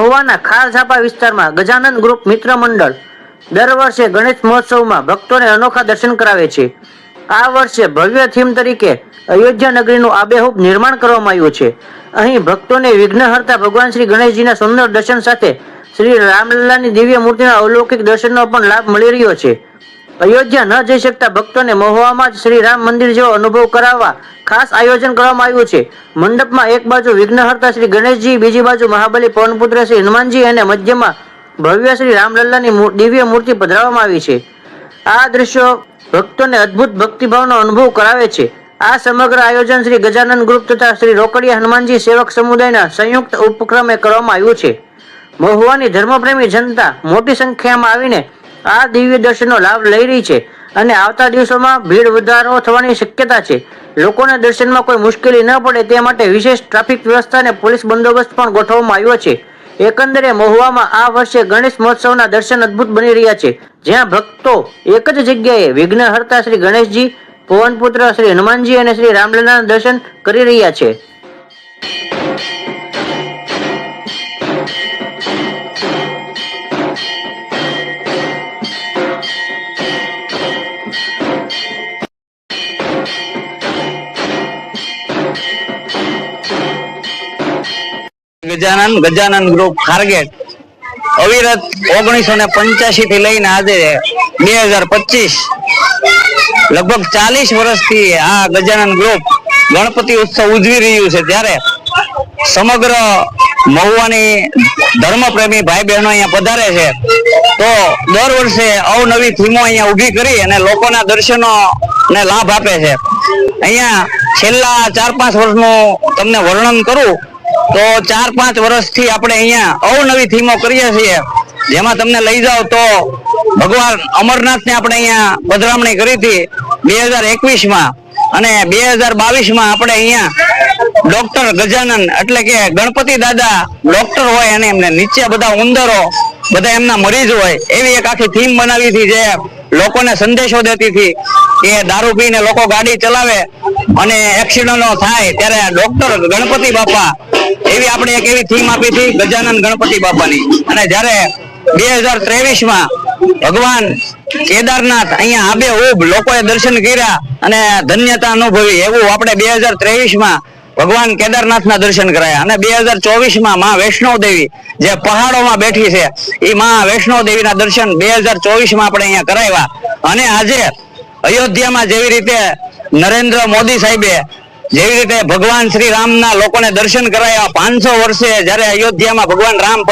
મહુવાના ખારઝાપા વિસ્તારમાં ગજાનંદ ગ્રુપ મિત્ર મંડળ દર વર્ષે ગણેશ મહોત્સવમાં ભક્તોને અનોખા દર્શન કરાવે છે. આ વર્ષે ભવ્ય થીમ તરીકે અયોધ્યા નગરીનું આબેહૂબ નિર્માણ કરવામાં આવ્યું છે. અહીં ભક્તોને વિઘ્નહર્તા ભગવાન શ્રી ગણેશજીના સુંદર દર્શન સાથે શ્રી રામલલ્લાની દિવ્ય મૂર્તિના અલૌકિક દર્શનનો પણ લાભ મળી રહ્યો છે. અયોધ્યા ન જઈ શકતા ભક્તોને મહુવામાં જ શ્રી રામ મંદિર જેવો અનુભવ કરાવવા ખાસ આયોજન કરવામાં આવ્યું છે. મંડપમાં એક બાજુ વિઘ્નહર્તા શ્રી ગણેશજી, બીજી બાજુ મહાબલી પવનપુત્ર શ્રી હનુમાનજી અને મધ્યમાં ભવ્ય શ્રી રામલલ્લાની દિવ્ય મૂર્તિ પધરાવવામાં આવી છે. આ દ્રશ્યો ભક્તોને અદ્ભુત ભક્તિભાવનો અનુભવ કરાવે છે. આ સમગ્ર આયોજન શ્રી ગજાનંદ ગ્રુપ તથા શ્રી રોકડિયા હનુમાનજી સેવક સમુદાયના સંયુક્ત ઉપક્રમે કરવામાં આવ્યું છે. મહુવાની ધર્મપ્રેમી જનતા મોટી સંખ્યામાં આવીને આ દિવ્ય દર્શનનો લાભ લઈ રહી છે અને આવતા દિવસોમાં ભીડ વધારો થવાની શક્યતા છે. લોકોને દર્શનમાં કોઈ મુશ્કેલી ન પડે તે માટે વિશેષ ટ્રાફિક વ્યવસ્થા અને પોલીસ બંદોબસ્ત પણ ગોઠવવામાં આવ્યો છે. એકંદરે મહુવામાં આ વર્ષે ગણેશ મહોત્સવના દર્શન અદ્ભુત બની રહ્યા છે. જ્યાં ભક્તો એક જ જગ્યાએ વિઘ્નહર્તા શ્રી ગણેશજી, પવનપુત્ર શ્રી હનુમાનજી અને શ્રી રામલલ્લાના દર્શન કરી રહ્યા છે. ગજાનંદ ગજાનંદ ગ્રુપ ખારગેટ અવિરત ઓગણીસો ને પંચ્યાસી થી લઈને આજે બે હજાર પચીસ. લગભગ ચાલીસ વર્ષથી આ ગજાનંદ ગ્રુપ ગણપતિ ઉત્સવ ઉજવી રહ્યું છે ત્યારે સમગ્ર મહુવાની ધર્મપ્રેમી ભાઈ બહેનો અહીંયા પધારે છે. તો દર વર્ષે અવનવી થીમો અહીંયા ઊભી કરી અને લોકોના દર્શનો ને લાભ આપે છે. અહીંયા છેલ્લા ચાર પાંચ વર્ષનું તમને વર્ણન કરું. તો ચાર પાંચ વર્ષથી આપણે અહીંયા અવનવી થીમો કરીએ છીએ. જેમાં તમને લઈ જાઓ તો ભગવાન અમરનાથને આપણે અહીંયા પધરામણી કરી હતી બે હજાર એકવીસમાં અને બે હજાર બાવીસમાં આપણે અહીંયા ડોક્ટર ગજાનન એટલે કે ગણપતિ દાદા ડોક્ટર હોય અને એમને નીચે બધા ઉંદરો, બધા એમના મરીજ હોય, એવી એક આખી થીમ બનાવી હતી જે લોકોને સંદેશો દેતી હતી કે દારૂ પીને લોકો ગાડી ચલાવે અને એક્સિડન્ટો થાય ત્યારે ડોક્ટર ગણપતિ બાપા એવી આપણે એક એવી થીમ આપી હતી ગજાનંદ ગણપતિ બાપાની. અને જ્યારે બે હજાર ત્રેવીસમાં ભગવાન કેદારનાથ અહીંયા આબે ઉભ લોકોએ દર્શન કર્યા અને ધન્યતા અનુભવી, એવું આપણે બે હજાર ત્રેવીસમાં ભગવાન કેદારનાથના દર્શન કરાયા. અને બે હજાર ચોવીસમાં વૈષ્ણવ દેવી જે પહાડોમાં બેઠી છે એ માં વૈષ્ણવ દેવીના દર્શન બે હજાર ચોવીસમાં આપણે અહીંયા કરાવ્યા. અને આજે અયોધ્યામાં જેવી રીતે નરેન્દ્ર મોદી સાહેબે જેવી રીતે ભગવાન શ્રી રામના લોકોને દર્શન કરાયા પાંચસો વર્ષે જ્યારે અયોધ્યામાં ભગવાન રામ